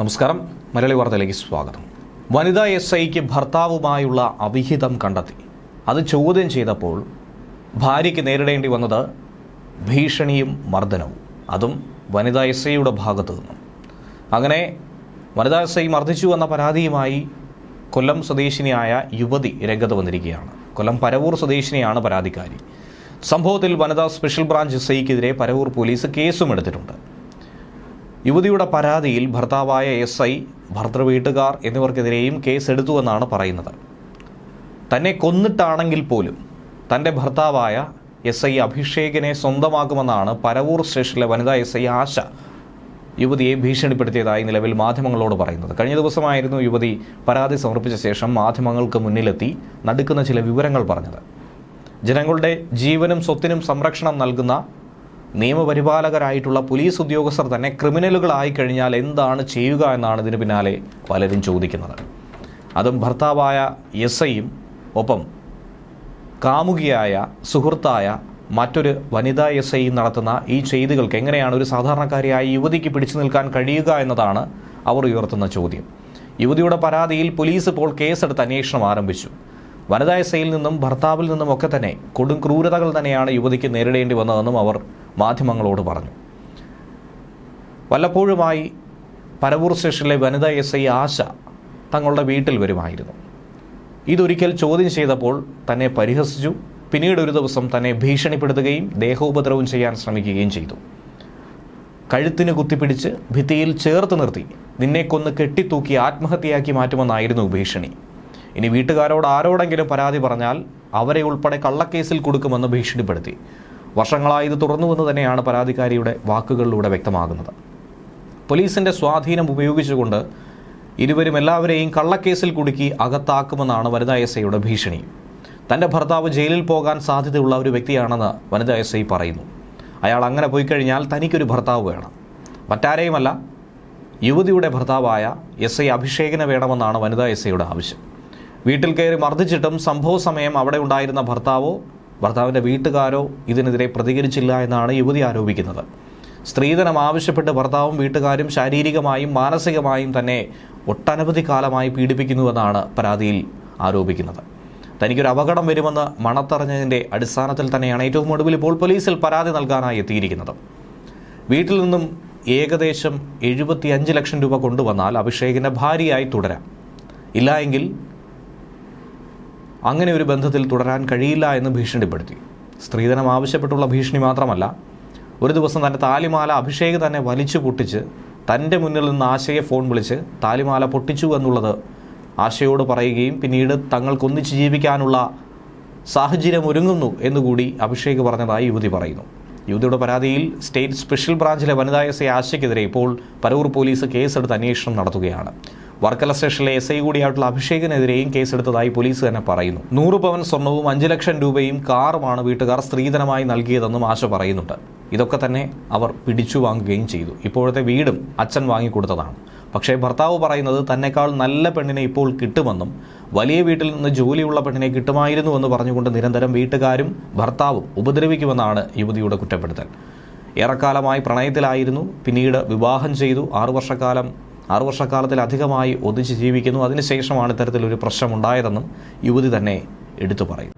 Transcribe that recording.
നമസ്കാരം. മലയാളി വാർത്തയിലേക്ക് സ്വാഗതം. വനിതാ എസ് ഐക്ക് ഭർത്താവുമായുള്ള അവിഹിതം കണ്ടെത്തി. അത് ചോദ്യം ചെയ്തപ്പോൾ ഭാര്യയ്ക്ക് നേരിടേണ്ടി വന്നത് ഭീഷണിയും മർദ്ദനവും. അതും വനിതാ എസ് ഐയുടെ ഭാഗത്തു നിന്നും. അങ്ങനെ വനിതാ എസ് ഐ മർദ്ദിച്ചു എന്ന പരാതിയുമായി കൊല്ലം സ്വദേശിനിയായ യുവതി രംഗത്ത് വന്നിരിക്കുകയാണ്. കൊല്ലം പരവൂർ സ്വദേശിനിയാണ് പരാതിക്കാരി. സംഭവത്തിൽ വനിതാ സ്പെഷ്യൽ ബ്രാഞ്ച് എസ് ഐക്കെതിരെ പരവൂർ പോലീസ് കേസും എടുത്തിട്ടുണ്ട്. യുവതിയുടെ പരാതിയിൽ ഭർത്താവായ എസ് ഐ ഭർത്തൃ വീട്ടുകാർ എന്നിവർക്കെതിരെയും കേസെടുത്തുവെന്നാണ് പറയുന്നത്. തന്നെ കൊന്നിട്ടാണെങ്കിൽ പോലും തന്റെ ഭർത്താവായ എസ് ഐ അഭിഷേകിനെ സ്വന്തമാക്കുമെന്നാണ് പരവൂർ സ്റ്റേഷനിലെ വനിതാ എസ് ഐ ആശ യുവതിയെ ഭീഷണിപ്പെടുത്തിയതായി നിലവിൽ മാധ്യമങ്ങളോട് പറയുന്നത്. കഴിഞ്ഞ ദിവസമായിരുന്നു യുവതി പരാതി സമർപ്പിച്ച ശേഷം മാധ്യമങ്ങൾക്ക് മുന്നിലെത്തി നടുക്കുന്ന ചില വിവരങ്ങൾ പറഞ്ഞത്. ജനങ്ങളുടെ ജീവനും സ്വത്തിനും സംരക്ഷണം നൽകുന്ന നിയമപരിപാലകരായിട്ടുള്ള പോലീസ് ഉദ്യോഗസ്ഥർ തന്നെ ക്രിമിനലുകളായി കഴിഞ്ഞാൽ എന്താണ് ചെയ്യുക എന്നാണ് ഇതിന് പിന്നാലെ പലരും ചോദിക്കുന്നത്. അതും ഭർത്താവായ എസ് ഐയും ഒപ്പം കാമുകിയായ സുഹൃത്തായ മറ്റൊരു വനിതാ എസ് ഐ നടത്തുന്ന ഈ ചെയ്തികൾക്ക് എങ്ങനെയാണ് ഒരു സാധാരണക്കാരിയായ യുവതിക്ക് പിടിച്ചു നിൽക്കാൻ കഴിയുക എന്നതാണ് അവർ ഉയർത്തുന്ന ചോദ്യം. യുവതിയുടെ പരാതിയിൽ പോലീസ് ഇപ്പോൾ കേസെടുത്ത് അന്വേഷണം ആരംഭിച്ചു. വനിതാ എസ് ഐയിൽ നിന്നും ഭർത്താവിൽ നിന്നും ഒക്കെ തന്നെ കൊടും ക്രൂരതകൾ തന്നെയാണ് യുവതിക്ക് നേരിടേണ്ടി വന്നതെന്നും അവർ മാധ്യമങ്ങളോട് പറഞ്ഞു. വല്ലപ്പോഴുമായി പരവൂർ സ്റ്റേഷനിലെ വനിതാ എസ് ഐ ആശ തങ്ങളുടെ വീട്ടിൽ വരുമായിരുന്നു. ഇതൊരിക്കൽ ചോദ്യം ചെയ്തപ്പോൾ തന്നെ പരിഹസിച്ചു. പിന്നീട് ഒരു ദിവസം തന്നെ ഭീഷണിപ്പെടുത്തുകയും ദേഹോപദ്രവം ചെയ്യാൻ ശ്രമിക്കുകയും ചെയ്തു. കഴുത്തിന് കുത്തിപ്പിടിച്ച് ഭിത്തിയിൽ ചേർത്ത് നിർത്തി. നിന്നെ കൊന്ന് കെട്ടിത്തൂക്കി ആത്മഹത്യയാക്കി മാറ്റുമെന്നായിരുന്നു ഭീഷണി. ഇനി വീട്ടുകാരോട് ആരോടെങ്കിലും പരാതി പറഞ്ഞാൽ അവരെ ഉൾപ്പെടെ കള്ളക്കേസിൽ കൊടുക്കുമെന്ന് ഭീഷണിപ്പെടുത്തി. വർഷങ്ങളായി ഇത് തുടർന്നുവെന്ന് തന്നെയാണ് പരാതിക്കാരിയുടെ വാക്കുകളിലൂടെ വ്യക്തമാകുന്നത്. പോലീസിന്റെ സ്വാധീനം ഉപയോഗിച്ചുകൊണ്ട് ഇരുവരും എല്ലാവരെയും കള്ളക്കേസിൽ കുടുക്കി അകത്താക്കുമെന്നാണ് വനിതാ എസ് ഐയുടെ ഭീഷണി. തന്റെ ഭർത്താവ് ജയിലിൽ പോകാൻ സാധ്യതയുള്ള ഒരു വ്യക്തിയാണെന്ന് വനിതാ എസ് ഐ പറയുന്നു. അയാൾ അങ്ങനെ പോയി കഴിഞ്ഞാൽ തനിക്കൊരു ഭർത്താവ് വേണം. മറ്റാരെയുമല്ല യുവതിയുടെ ഭർത്താവായ എസ് ഐ അഭിഷേകിന് വേണമെന്നാണ് വനിതാ എസ് ഐയുടെ ആവശ്യം. വീട്ടിൽ കയറി മർദ്ദിച്ചിട്ടും സംഭവ സമയം അവിടെ ഉണ്ടായിരുന്ന ഭർത്താവോ ഭർത്താവിന്റെ വീട്ടുകാരോ ഇതിനെതിരെ പ്രതികരിച്ചില്ല എന്നാണ് യുവതി ആരോപിക്കുന്നത്. സ്ത്രീധനം ആവശ്യപ്പെട്ട് ഭർത്താവും വീട്ടുകാരും ശാരീരികമായും മാനസികമായും തന്നെ ഒട്ടനവധി കാലമായി പീഡിപ്പിക്കുന്നുവെന്നാണ് പരാതിയിൽ ആരോപിക്കുന്നത്. തനിക്കൊരു അപകടം വരുമെന്ന് മണത്തറിഞ്ഞതിന്റെ അടിസ്ഥാനത്തിൽ തന്നെയാണ് ഏറ്റവും ഒടുവിൽ ഇപ്പോൾ പോലീസിൽ പരാതി നൽകാനായി എത്തിയിരിക്കുന്നത്. വീട്ടിൽ നിന്നും ഏകദേശം എഴുപത്തിയഞ്ച് ലക്ഷം രൂപ കൊണ്ടുവന്നാൽ അഭിഷേകിന്റെ ഭാര്യയായി തുടരാം. ഇല്ല എങ്കിൽ അങ്ങനെ ഒരു ബന്ധത്തിൽ തുടരാൻ കഴിയില്ല എന്ന് ഭീഷണിപ്പെടുത്തി. സ്ത്രീധനം ആവശ്യപ്പെട്ടുള്ള ഭീഷണി മാത്രമല്ല ഒരു ദിവസം തന്റെ താലിമാല അഭിഷേക് തന്നെ വലിച്ചു പൊട്ടിച്ച് തന്റെ മുന്നിൽ നിന്ന് ആശയെ ഫോൺ വിളിച്ച് താലിമാല പൊട്ടിച്ചു എന്നുള്ളത് ആശയോട് പറയുകയും പിന്നീട് തങ്ങൾക്കൊന്നിച്ച് ജീവിക്കാനുള്ള സാഹചര്യം ഒരുങ്ങുന്നു എന്നുകൂടി അഭിഷേക് പറഞ്ഞതായി യുവതി പറയുന്നു. യുവതിയുടെ പരാതിയിൽ സ്റ്റേറ്റ് സ്പെഷ്യൽ ബ്രാഞ്ചിലെ വനിതാ എസ് ഐ ആശയ്ക്കെതിരെ ഇപ്പോൾ പരൂർ പോലീസ് കേസെടുത്ത് അന്വേഷണം നടത്തുകയാണ്. വർക്കല സ്റ്റേഷനിലെ എസ് ഐ കൂടിയായിട്ടുള്ള അഭിഷേകിനെതിരെയും കേസെടുത്തതായി പോലീസ് തന്നെ പറയുന്നു. നൂറ് പവൻ സ്വർണവും അഞ്ച് ലക്ഷം രൂപയും കാറുമാണ് വീട്ടുകാർ സ്ത്രീധനമായി നൽകിയതെന്നും ആശ പറയുന്നുണ്ട്. ഇതൊക്കെ തന്നെ അവർ പിടിച്ചു വാങ്ങുകയും ചെയ്തു. ഇപ്പോഴത്തെ വീടും അച്ഛൻ വാങ്ങിക്കൊടുത്തതാണ്. പക്ഷേ ഭർത്താവ് പറയുന്നത് തന്നെക്കാൾ നല്ല പെണ്ണിനെ ഇപ്പോൾ കിട്ടുമെന്നും വലിയ വീട്ടിൽ നിന്ന് ജോലിയുള്ള പെണ്ണിനെ കിട്ടുമായിരുന്നു എന്ന് പറഞ്ഞുകൊണ്ട് നിരന്തരം വീട്ടുകാരും ഭർത്താവും ഉപദ്രവിക്കുമെന്നാണ് യുവതിയുടെ കുറ്റപ്പെടുത്തൽ. ഏറെക്കാലമായി പ്രണയത്തിലായിരുന്നു. പിന്നീട് വിവാഹം ചെയ്തു. ആറു വർഷക്കാലം ആറു വർഷക്കാലത്തിലധികമായി ഒന്നിച്ച് ജീവിക്കുന്നു. അതിനുശേഷമാണ് ഇത്തരത്തിലൊരു പ്രശ്നമുണ്ടായതെന്നും യുവതി തന്നെ എടുത്തു പറയും